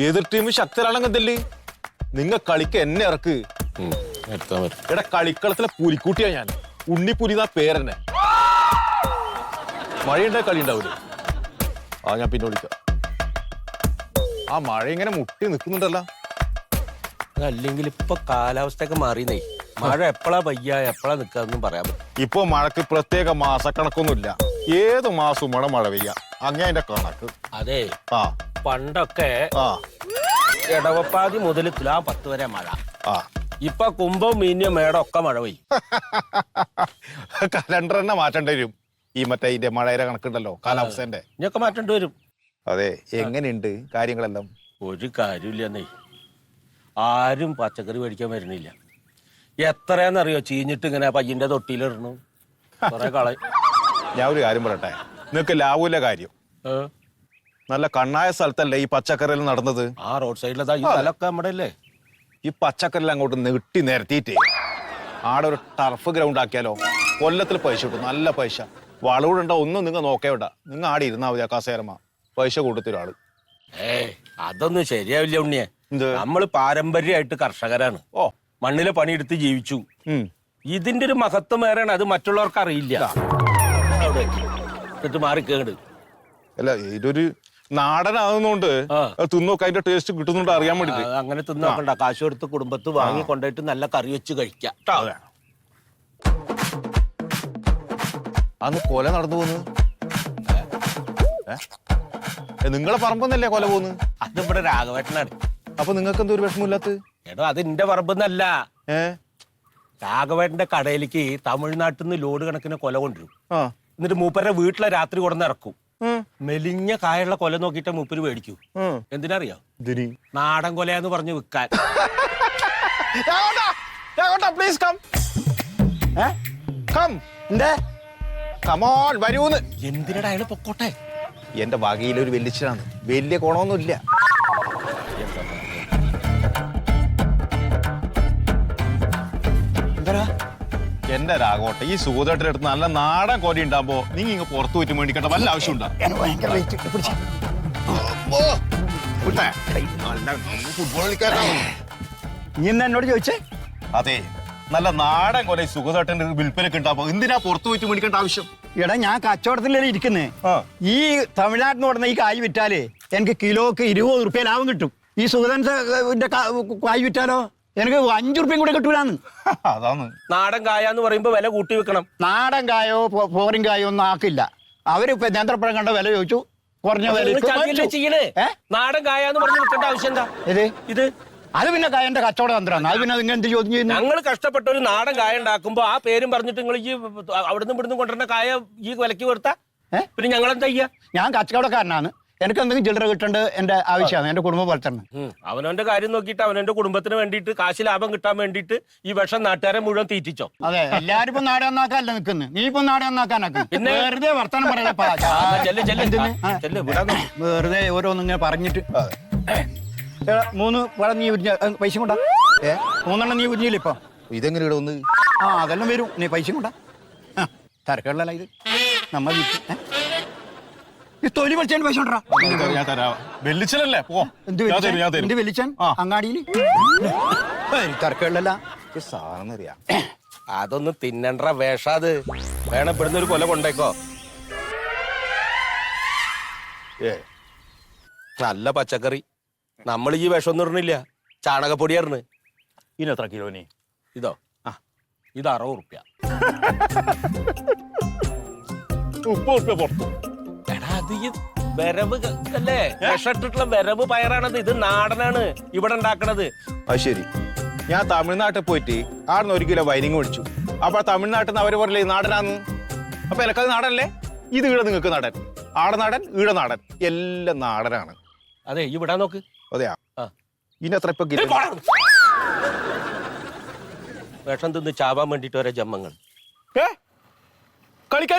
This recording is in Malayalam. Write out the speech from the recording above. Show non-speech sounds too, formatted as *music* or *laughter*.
എതിർ ടീം ശക്തരാണെങ്കല്ലേ നിങ്ങ കളിക്ക് എന്നെ ഇറക്ക്. എടാ കളിക്കളത്തിലെ പുലിക്കുട്ടിയാ ഞാൻ. ഉണ്ണിപ്പുലിന്നാ പേരെന്നെ. മഴയുണ്ടായ കളി ഉണ്ടാവില്ല ആ ഞാൻ പിന്നെ വിളിക്കാം. ആ മഴ ഇങ്ങനെ മുട്ടി നിൽക്കുന്നുണ്ടല്ലോ അല്ലെങ്കിൽ ഇപ്പൊ കാലാവസ്ഥയൊക്കെ മാറിയെന്നേ. മഴ എപ്പോഴാ പയ്യ എപ്പോഴാ നിക്കാന്നും പറയാൻ പറ്റും ഇപ്പൊ മഴക്ക് പ്രത്യേക മാസക്കണക്കൊന്നുമില്ല. ഏത് മാസവും മഴ മഴ പെയ്യ. അങ്ങനെ അതിന്റെ കണക്ക്. അതെ. ആ. പണ്ടൊക്കെ ആ. ഇടവപ്പാതി മുതൽ തുലാ പത്ത് വരെ മഴ. ആ. ഇപ്പൊ കുംഭം മീന്യം മേടം ഒക്കെ മഴ പെയ്യും. *laughs* കലണ്ടർ തന്നെ മാറ്റേണ്ടി വരും. ഈ മറ്റേ ഇതിന്റെ മഴയുടെ കണക്കുണ്ടല്ലോ കാലാവസ്ഥന്റെ. ഇനിയൊക്കെ മാറ്റേണ്ടി വരും. അതെ എങ്ങനെയുണ്ട് കാര്യങ്ങളെല്ലാം? ഒരു കാര്യമില്ലെന്നേ. ആരും പച്ചക്കറി മേടിക്കാൻ വരുന്നില്ല. എത്രയാന്നറിയോ ചീഞ്ഞിട്ട് ഇങ്ങനെ പയ്യന്റെ തൊട്ടിയിലിടണു. കുറെ കളയും *laughs* ഞാൻ ഒരു കാര്യം പറയട്ടെ? നിങ്ങക്ക് ലാവൂല കാര്യം. നല്ല കണ്ണായ സ്ഥലത്തല്ലേ ഈ പച്ചക്കറിയിൽ നടന്നത്? ആ റോഡ് സൈഡിലെ ഈ സ്ഥലമൊക്കെ നമ്മുടെ അല്ലേ ഈ പച്ചക്കറിയിൽ അങ്ങോട്ട് നെട്ടി നിരത്തിയിട്ടേ ആടെ ഒരു ടർഫ് ഗ്രൗണ്ട് ആക്കിയാലോ? കൊല്ലത്തിൽ പൈസ കിട്ടും നല്ല പൈസ. വളവിടണ്ട ഒന്നും നിങ്ങൾ നോക്കേണ്ട. നിങ്ങൾ ആടെ ഇരുന്നാ മതി ആ കസേരമ പൈസ കൂട്ടത്തിൽ ആൾ ഏ അതൊന്നും ശരിയാവില്ല ഉണ്ണിയെ. നമ്മൾ നമ്മൾ പാരമ്പര്യമായിട്ട് കർഷകരാണ്. ഓ. മണ്ണിലെ പണിയെടുത്ത് ജീവിച്ചു. ഇതിന്റെ ഒരു മഹത്വം വേറെയാണ് അത് മറ്റുള്ളവർക്ക് അറിയില്ല. അവിടെ മാറി കേട്. അല്ല ഇതൊരു നാടനാകുന്നോണ്ട് ആ. തിന്നോക്കെ അതിന്റെ ടേസ്റ്റ് കിട്ടുന്നുണ്ട് അറിയാൻ വേണ്ടി അങ്ങനെ തിന്ന് നോക്കണ്ട കാശ് കൊടുത്ത് കുടുംബത്ത് വാങ്ങി കൊണ്ടുപോയിട്ട് നല്ല കറി വെച്ച് കഴിക്കാം. ട്ടോ. അന്ന് കൊല നടന്നു പോന്ന്. നിങ്ങളെ പറമ്പെന്നല്ലേ കൊല പോന്ന്? അത് ഇവിടെ രാഘവേട്ടനാണ്. അപ്പൊ നിങ്ങൾക്ക് എന്തോ ഒരു വിഷമമില്ലാത്ത എടോ അത് എന്റെ പറമ്പെന്നല്ല. ഏ? രാഘവേട്ടന്റെ കടയിലേക്ക് തമിഴ്നാട്ടിൽ നിന്ന് ലോഡ് കണക്കിന് കൊല കൊണ്ടുവരും. ആ. എന്നിട്ട് മൂപ്പരുടെ വീട്ടിലെ രാത്രി കൊടന്ന് ഇറക്കും. മെലിഞ്ഞ കായുള്ള കൊല നോക്കിയിട്ട് മൂപ്പര് മേടിക്കൂ. എന്തിനറിയോ? നാടൻ കൊലയാന്ന് പറഞ്ഞു വിൽക്കാൻ. Please come come come on വരൂന്ന്. എന്തിനടാ അയാൾ പൊക്കോട്ടെ? എന്റെ വകയിൽ ഒരു വെല്ലിച്ചാണ് വലിയ ഗുണമൊന്നുമില്ല. എന്താ എന്റെ രാഘവട്ടെ ഈ സൂതേട്ടന്റെ അടുത്ത് നല്ല നാടൻ കോരി ഉണ്ടാകുമ്പോ നീ ഇങ്ങ് പുറത്തു പോയിട്ട് മേടിക്കേണ്ട വല്ല നീ എന്നാ എന്നോട് ചോദിച്ചേ? അതെ നല്ല നാടൻ കൊല സുഖതട്ടന്റെ വിൽപ്പനക്ക് ഉണ്ടാവും എന്തിനാ പുറത്തു പോയിട്ട് മേടിക്കേണ്ട ആവശ്യം? എടാ ഞാൻ കച്ചവടത്തിലല്ലേ ഇരിക്കുന്നേ. ഈ തമിഴ്നാട്ടിൽ നിന്ന് ഈ കായ് വിറ്റാലേ എനിക്ക് കിലോക്ക് ഇരുപത് റുപ്യ ലാഭം കിട്ടും. ഈ സുഗതന്റെ കായ് വിറ്റാലോ? എനിക്ക് അഞ്ചു റുപ്യം കൂടെ കിട്ടൂലാന്ന്. *laughs* അതാണ്. നാടൻ കായാന്ന് പറയുമ്പോ വില കൂട്ടി വെക്കണം. നാടൻ കായോ ഫോറിൻ കായോ ഒന്നും ആക്കില്ല. അവർ ഇപ്പൊ നേന്ത്രപ്പഴം കണ്ട വില ചോദിച്ചു. കുറഞ്ഞ വില ചെയ്യണേ? നാടൻ കായാന്ന് പറഞ്ഞ് വെക്കേണ്ട ആവശ്യം എന്താ? ഇത് ഇത്? അത് പിന്നെ കായന്റെ കച്ചവട തന്ത്രമാണ്. അത് പിന്നെ നിങ്ങൾ എന്ത് ചോദ്യം ചെയ്യുന്നു? ഞങ്ങൾ കഷ്ടപ്പെട്ട ഒരു നാടൻ കായ ഉണ്ടാക്കുമ്പോ ആ പേരും പറഞ്ഞിട്ട് നിങ്ങൾ ഈ അവിടുന്ന് ഇവിടുന്ന് കൊണ്ടുവരുന്ന കായ ഈ വിലക്ക് കൊടുത്താ? പിന്നെ ഞങ്ങൾ എന്താ ചെയ്യാ? ഞാൻ കച്ചവടക്കാരനാണ്. എനിക്ക് എന്തെങ്കിലും ചില്ലറ കിട്ടേണ്ടത് എന്റെ ആവശ്യമാണ് എന്റെ കുടുംബം വളർത്തണം. അവനവന്റെ കാര്യം നോക്കിയിട്ട് അവനവന്റെ കുടുംബത്തിന് വേണ്ടിയിട്ട് കാശ് ലാഭം കിട്ടാൻ വേണ്ടിയിട്ട് ഈ വിഷം നാട്ടുകാരെ മുഴുവൻ തീറ്റിച്ചോ? അതെ എല്ലാരും ഇപ്പൊ നാട് നന്നാക്കാനല്ല നിൽക്കുന്നത് നീ ഇപ്പൊ നാട് നന്നാക്കാനാക്കും പിന്നെ? വെറുതെ വർത്തമാനം. ചെല്ല്, വെറുതെ ഓരോന്നിങ്ങനെ പറഞ്ഞിട്ട്. എടാ, മൂന്ന് പഴം നീ ഉരിഞ്ഞ പൈസ കൊണ്ടാ. ഏ മൂന്നെണ്ണം നീ ഉരിഞ്ഞില്ല ഇപ്പൊ? ഇതെങ്ങനെ ഇടുന്നു ആ അതെല്ലാം വരും. നീ പൈസ കൊണ്ടാ. തരക്കേടല്ല ഇത്. നമ്മ? ഈ തൊലി പഠിച്ചതിന് പൈസ ഞാൻ തരാം വെല്ലിച്ചനല്ലേ പോ. എന്ത് ഞാൻ തരും ഞാൻ വലിച്ചാൻ എന്ത് തരും വലിച്ചാൻ ആ. അങ്ങാടിയിൽ തിരക്കുള്ളല്ല ഈ സാധനം അറിയാം. അതൊന്ന് തിന്നണ്ട വേഷാത് വേണം ഇവിടുന്ന് ഒരു കൊല കൊണ്ടേക്കോ. ഏ നല്ല പച്ചക്കറി. നമ്മൾ ഈ വിഷമൊന്നും ചാണകപ്പൊടി ചാണകപ്പൊടിയായിരുന്നു. ഇനി എത്ര കിലോനി ഇതോ? ആ ഇത് അറുപത് റുപ്യ മുപ്പത് റുപ്യ പുറത്തു. അത് ഈ വരവ് അല്ലേ വിഷട്ടിട്ടുള്ള വരവ് പയറാണത്. ഇത് നാടനാണ് ഇവിടെ ഉണ്ടാക്കണത്. അത് ശരി. ഞാൻ തമിഴ്നാട്ടിൽ പോയിട്ട് ആടുന്ന് ഒരു കിലോ വൈനിങ് മേടിച്ചു. അപ്പൊ തമിഴ്നാട്ടിൽ നിന്ന് അവർ പറയില്ലേ നാടനാന്ന്? അപ്പൊ എനക്കത് നാടനല്ലേ? ഇത് ഈട നിങ്ങൾക്ക് നാടൻ. ആട നാടൻ ഈട നാടൻ. എല്ലാം നാടനാണ്. അതെ ഇവിടെ നോക്ക്. അതെയാ. ഇനി അത്ര ഇപ്പൊ കിലോ വിഷം തിന്ന് ചാവാൻ വേണ്ടിട്ട് ഓരോ ജമ്മങ്ങൾ ഏ? കളിക്കാൻ